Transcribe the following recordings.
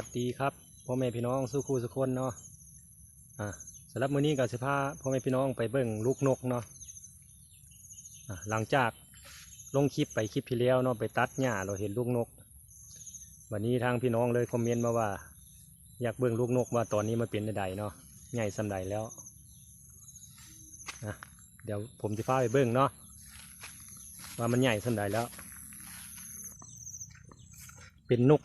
วัสดีครับพ่อแม่พี่น้องสู้คู่สุกคนเนาะอ่าสำหรับมื้อนี้ก็สิพาพ่อแม่พี่น้องไปเบิ่งลูกนกเนาะอ่าหลังจากลงคลิปไปคลิปที่แล้วเนาะไปตัดหญ้าเราเห็นลูกนก วันนี้ทางพี่น้องเลยคอมเมนต์มาว่า อยากเบิ่งลูกนกว่าตอนนี้มันเป็นใดเนาะใหญ่สำใดแล้วนะเดี๋ยวผมจะพาไปเบิ่งเนาะว่ามันใหญ่สำใดแล้ว เป็นนก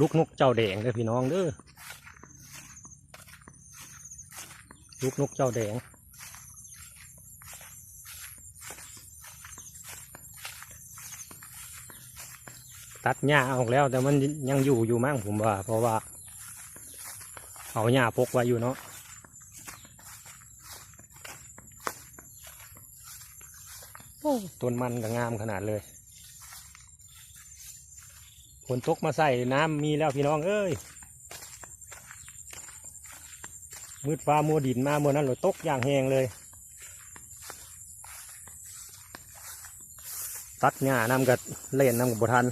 ลูกนกเจ้าแดงเด้อพี่น้องเด้อลูกนกเจ้าแดง ตัดหญ้าออกแล้วแต่มันยังอยู่อยู่มั้งผมว่า เพราะว่า เอาหญ้าพกไว้อยู่เนาะโอ้ต้นมันก็งามขนาดเลย ฝนตกมาใส่น้ำมีแล้วพี่น้องเอ้ยมืดฟ้ามัวดินมาเมื่อนั้นเราตกอย่างแหงเลย ตัดหญ้าน้ำกับเล่นน้ำกับบทัน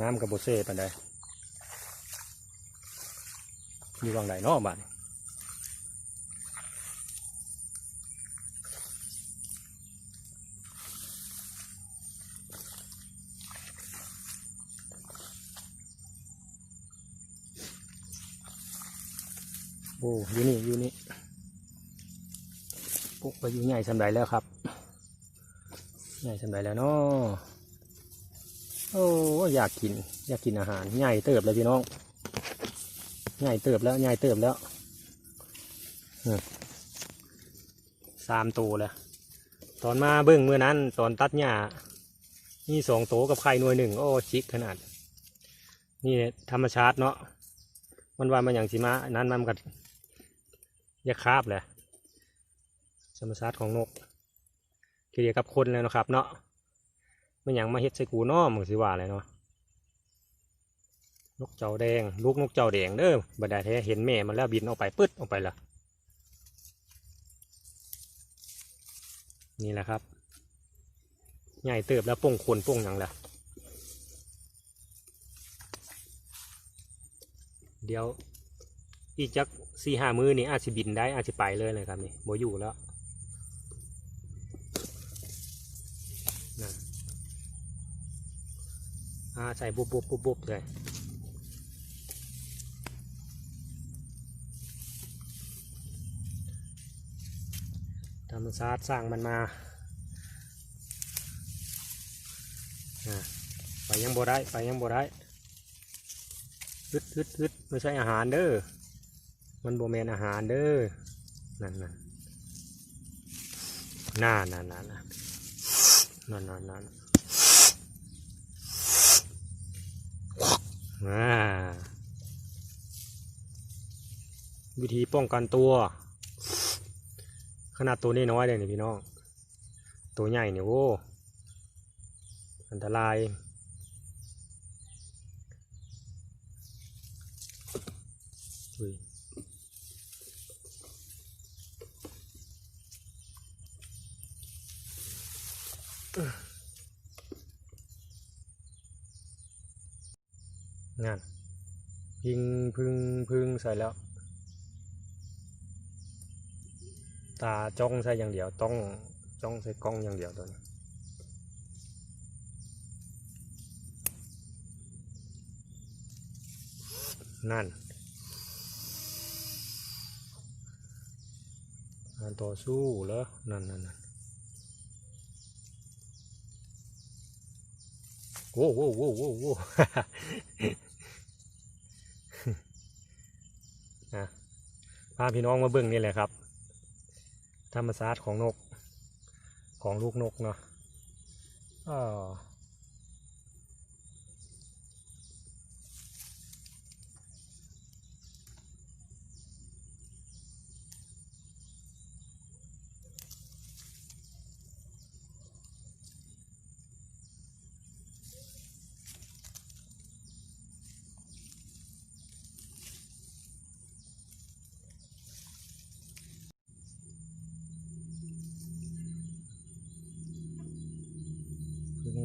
น้ำกับโบเซ่ปันใดอยู่วังใดเนอกบ้าน โอ้อยู่นี่อยู่นี่ปุ๊กไปอยู่ใหญ่สำใดแล้วครับใหญ่สำใดแล้วเนาะโอ้อยากกิน อยากกินอาหารใหญ่เติบเลยพี่น้องใหญ่เติบแล้วใหญ่เติบแล้วสามตัวเลยตอนมาเบิ้งเมื่อนั้น ตอนตัดหญ้านี่สองโตกับไข่หน่วยหนึ่งโอ้ชิคขนาด นี่ธรรมชาติเนาะมันว่ามันอย่างสิมานั้นมันกัด ยาคาบแหละธรรมชาติของนกเกี่ยวกับคนเลยนะครับ เนาะมันหยังมาเฮ็ดใส่กูนาะมึงสิว่าอะไรเนาะนกเจ้าแดง ลูกนกเจ้าแดงเด้อบัดด้แท้เห็นแม่มันแล้วบินออกไปปึ๊ดออกไปละนี่แหละครับใหญ่เติบแล้วป่งขนป่งหยังละเดี๋ยว อีกจักสี่ห้ามือนี่อาจจะบินได้อาจจะไปเลยเลยครับนี่โบอยู่แล้วนะอาใส่บุบบุบบุบบุบเลยธรรมชาติสร้างมันมาอ่าไปยังบ่ได้ไปยังบ่ได้ฮึดฮึดฮึดไม่ใช่อาหารเด้อ มันโบแมนอาหารเด้อ นั่นนั่นน่านั่นนั่นนั่นนั่นนั่นนั่นอ่าวิธีป้องกันตัว ขนาดตัวนี้น้อยเลยนี่พี่น้อง ตัวใหญ่เนี่ยโว้อันตราย นั่นยิงพึ่งพึ่งใส่แล้ว ตาจ้องใส่อย่างเดียวต้องจ้องใส่กล้องอย่างเดียวตัวนี้นั่นการต่อสู้เหรอนั่นนั่นนั่น โว้โว้โว้โว้โว้นะพาพี่น้องมาเบื้องนี่แหละครับ ธรรมศาสตร์ของนกของลูกนกเนาะอ๋อ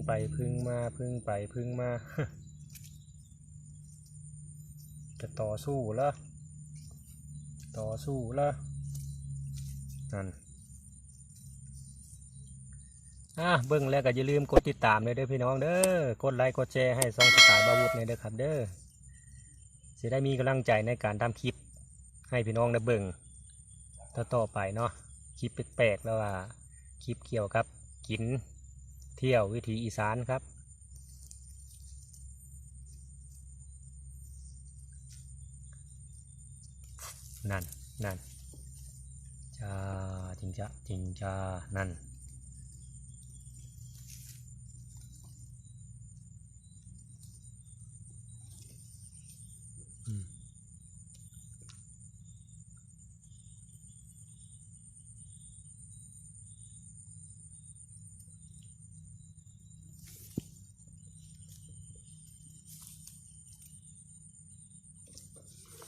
ไปพึ่งมาพึ่งไปพึ่งมาจะต่อสู้แล้วต่อสู้แล้วนั่นอะเบิ่งแล้วก็อย่าลืมกดติดตามเลยเด้อพี่น้องเด้อกดไลค์กดแชร์ให้ซองสไตล์บาวุฒเลยเด้อครับเด้อจะได้มีกำลังใจในการทำคลิป ให้พี่น้องได้เบิ่งต่อต่อไปเนาะคลิปแปลกๆแล้วว่าคลิปเกี่ยวกับกิน เที่ยววิถีอีสานครับ นั่นนั่นจ้าจริงจ้าจริงจ้านั่น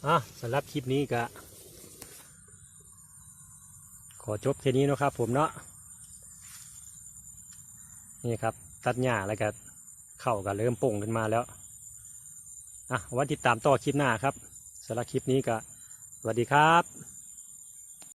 อะสำหรับคลิปนี้ก็ขอจบแค่นี้นะครับ ผมเนาะนี่ครับ ตัดหญ้าแล้วก็เข่าก็เริ่มป่งขึ้นมาแล้วอะวันติดตามต่อคลิปหน้าครับสำหรับคลิปนี้ก็สวัสดีครับ